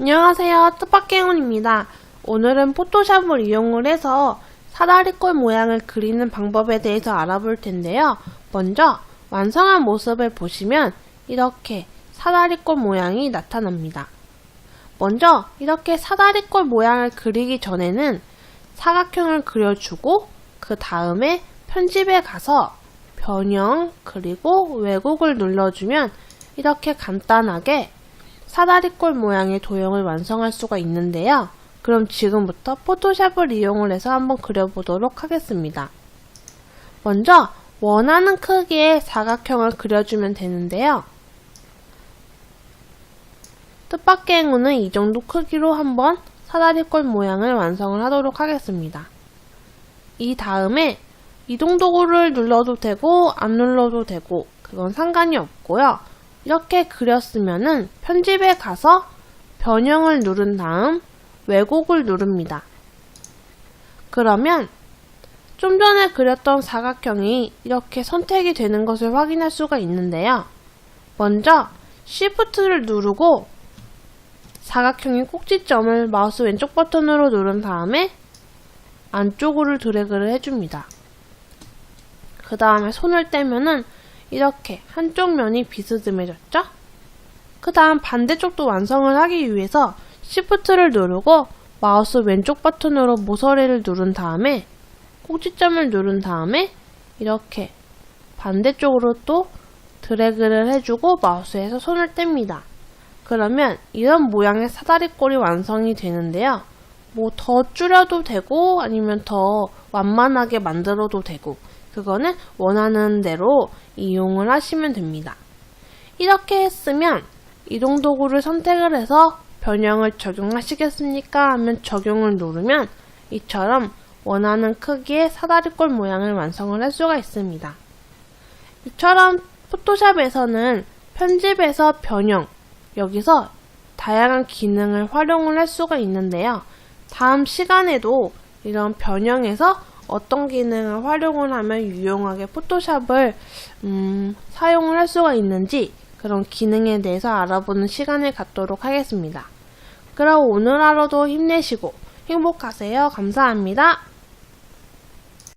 안녕하세요. 뜻밖행운입니다. 오늘은 포토샵을 이용을 해서 사다리꼴 모양을 그리는 방법에 대해서 알아볼 텐데요. 먼저 완성한 모습을 보시면 이렇게 사다리꼴 모양이 나타납니다. 먼저 이렇게 사다리꼴 모양을 그리기 전에는 사각형을 그려주고 그 다음에 편집에 가서 변형 그리고 왜곡을 눌러주면 이렇게 간단하게 사다리꼴 모양의 도형을 완성할 수가 있는데요. 그럼 지금부터 포토샵을 이용을 해서 한번 그려보도록 하겠습니다. 먼저 원하는 크기의 사각형을 그려주면 되는데요. 뜻밖의 행운은 이 정도 크기로 한번 사다리꼴 모양을 완성을 하도록 하겠습니다. 이 다음에 이동 도구를 눌러도 되고 안 눌러도 되고 그건 상관이 없고요. 이렇게 그렸으면은 편집에 가서 변형을 누른 다음 왜곡을 누릅니다. 그러면 좀 전에 그렸던 사각형이 이렇게 선택이 되는 것을 확인할 수가 있는데요. 먼저 Shift를 누르고 사각형의 꼭지점을 마우스 왼쪽 버튼으로 누른 다음에 안쪽으로 드래그를 해줍니다. 그 다음에 손을 떼면은 이렇게 한쪽 면이 비스듬해졌죠? 그 다음 반대쪽도 완성을 하기 위해서 Shift를 누르고 마우스 왼쪽 버튼으로 모서리를 누른 다음에 꼭지점을 누른 다음에 이렇게 반대쪽으로 또 드래그를 해주고 마우스에서 손을 뗍니다. 그러면 이런 모양의 사다리꼴이 완성이 되는데요. 뭐 더 줄여도 되고 아니면 더 완만하게 만들어도 되고 그거는 원하는 대로 이용을 하시면 됩니다. 이렇게 했으면 이동 도구를 선택을 해서 변형을 적용하시겠습니까? 하면 적용을 누르면 이처럼 원하는 크기의 사다리꼴 모양을 완성을 할 수가 있습니다. 이처럼 포토샵에서는 편집에서 변형, 여기서 다양한 기능을 활용을 할 수가 있는데요. 다음 시간에도 이런 변형에서 어떤 기능을 활용을 하면 유용하게 포토샵을 음, 사용을 할 수가 있는지 그런 기능에 대해서 알아보는 시간을 갖도록 하겠습니다. 그럼 오늘 하루도 힘내시고 행복하세요. 감사합니다.